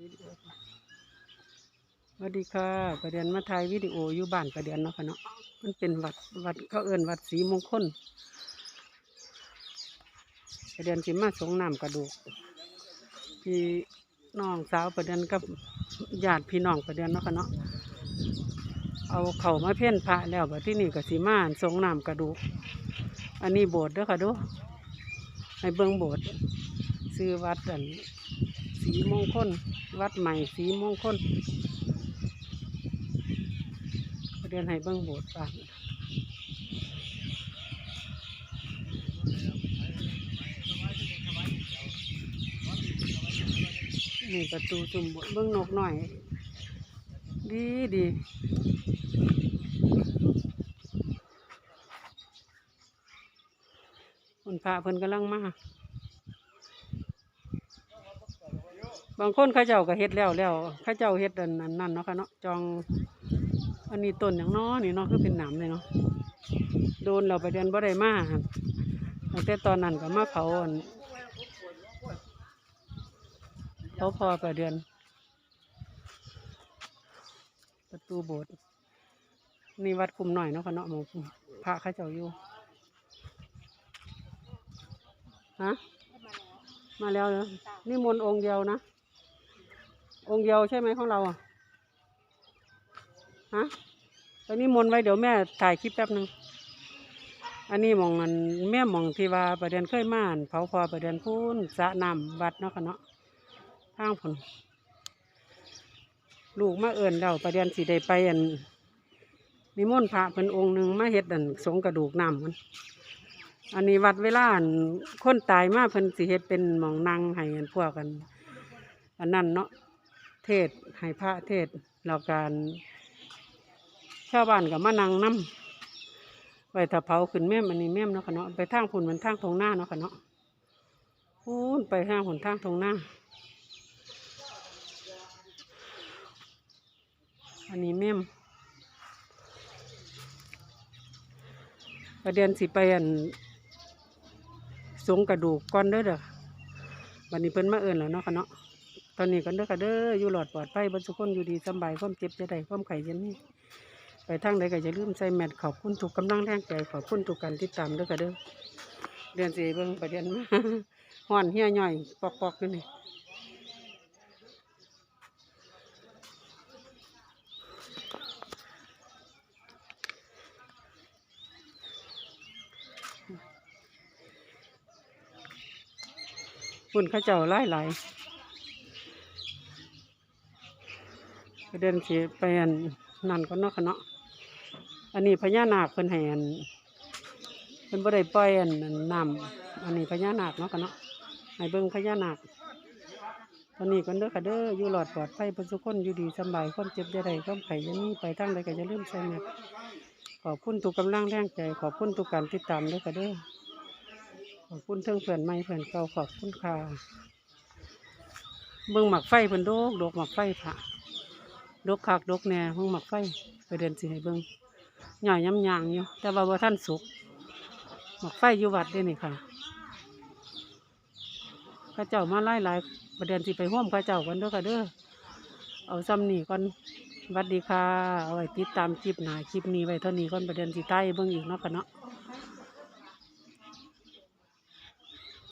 สวัสดีค่ะประเด็นมาถ่ายวิดีโออยู่บ้านประเด็นเนาะค่ะเนาะมันเป็นวัดวัดเขาเอิ้นวัดศรีมงคลประเด็นสิมาสงน้ำกระดูกพี่น้องสาวประเด็นกับญาติพี่น้องประเด็นเนาะค่ะเนาะเอาเข่ามาเพ่นพระแล้วแบัดที่นี่ก็สิมาสงน้ำกระดูก อันนี้โบสถ์เด้อค่ะดูให้เบิ่งโบสถ์ซื้อวัดอัน สีมงคล วัดใหม่สีมงคลเรียนให้เบิ่งโบสถ์บ้างนี่ประตูจุ่มโบสถ์เบิ่งนกหน่อย ดีดีคนพระเพิ่นกำลังมา บางคนเข้าเจ้าก็เฮ็ดแล้วแล้วเข้าเจ้าเฮ็ดอันนั้นนั่นเนาะค่ะเนาะจอง อันนี้ต้นอย่างน้อนี่เนาะคือเป็นหนามเลยเนาะโดนเราไปเดือนบ่ได้มาตั้งแต่ตอนนั้นก็มาเผาอันเผาพอไปเดือน ประตูโบสถ์นี่วัดคุมหน่อยเนาะค่ะเนาะหมองพระข้าเจ้าอยู่ฮะมาแล้วเหรอนี่มนต์องค์เดียวนะ องค์เดียวใช่ไหมของเราอะฮะตอนนี้มนไว้เดี๋ยวแม่ถ่ายคลิปแป๊บหนึ่งอันนี้มองอันแม่มองที่ว่าประเด็นเคยม่านเผาพอประเด็นพูนสะนำวัดเนาะค่ะเนาะทางผลลูกมาเอิ่นเราประเด็นสิได้ไปอันนิมนต์พระเป็นองค์หนึ่งมาเฮ็ดอันสงกระดูกนำมันอันนี้วัดเวลาอันคนตายมาเพิ่นสิเฮ็ดเป็นหมองนางให้อันพวกกัน อันนั้นเนาะ เทศให้พระเทศเราการชาวบ้านกับมานังน้ำไปถ้าเผาขึ้นแม่มอันนี้แม่มเนาะค่ะเนาะไปทางผุนมันทางทงหน้าเนาะค่ะเนาะพูนไปทางผุนทางทงหน้า อันนี้แม่มประเด็นสิไปอันสงกระดูกก้อนเด้อเด้อวันนี้เพิ่นมาเอิญแล้วเนาะค่ะเนาะ ตอนนี้กันเด้อค่ะเด้ออยู่หลอดปลอดภัยบรรสุคนอยู่ดีสบายความเจ็บจะได้ความไข่จะนี่ไปทางใดก็จะลืมใส่แมทขอบคุณทุกกำลังแรงใจขอบคุณทุกการติดตามด้วยค่ะเด้อเดือนสี่เบิ่งประเด็นมาห่อนเฮียย่อยปอกปอกๆนี่คุณข้าเจ้าไล่ไหลายประ เด็นสีไปอันนั่นก็เนาะค่ะเนาะอันนี้พญานาคเพิ่นให้อันเพิ่นบ่ได้ปล่อยอันน้ำอันนี้พญานาคเนาะกันเนาะให้เบิ่งพญานาคตอนนี้กันเด้อค่ะเด้ออยู่หลอดปลอดภัยเพิ่นทุกคนอยู่ดีสบายคนเจ็บจะได้ความไข่ยังนี้ไปทางใดก็จะลืมใส่แมสขอบคุณทุกกำลังแรงใจ ขอบคุณทุกการติดตามเด้อค่ะเด้อขอบคุณเทั้งเพื่อนใหม่เพื่อนเก่าขอบคุณค่ะเบิ่งหมักไฟเพิ่นโดกดกหมักไฟพระ ดกคักดกแหน่เบิ่งหมักไฟไปเดินสิให้เบิ่งหน่อยย้ำยางอยู่ แต่ว่าบ่ท่านสุกหมอกไฟอยู่วัดด้นี่ค่ะข้าเจ้ามาไล่หลายประเด็นสิไปห่วมข้าเจ้ากันด้อค่ะเด้อเอาซ้ำนี่ก่อนวัดดีค่ะ เอาไว้ติดตามคลิปหนาคลิปนี้ไว้เท่านี้ก่อนประเด็นสิใต้เบิ่งอีกเนาะค่ะเนาะ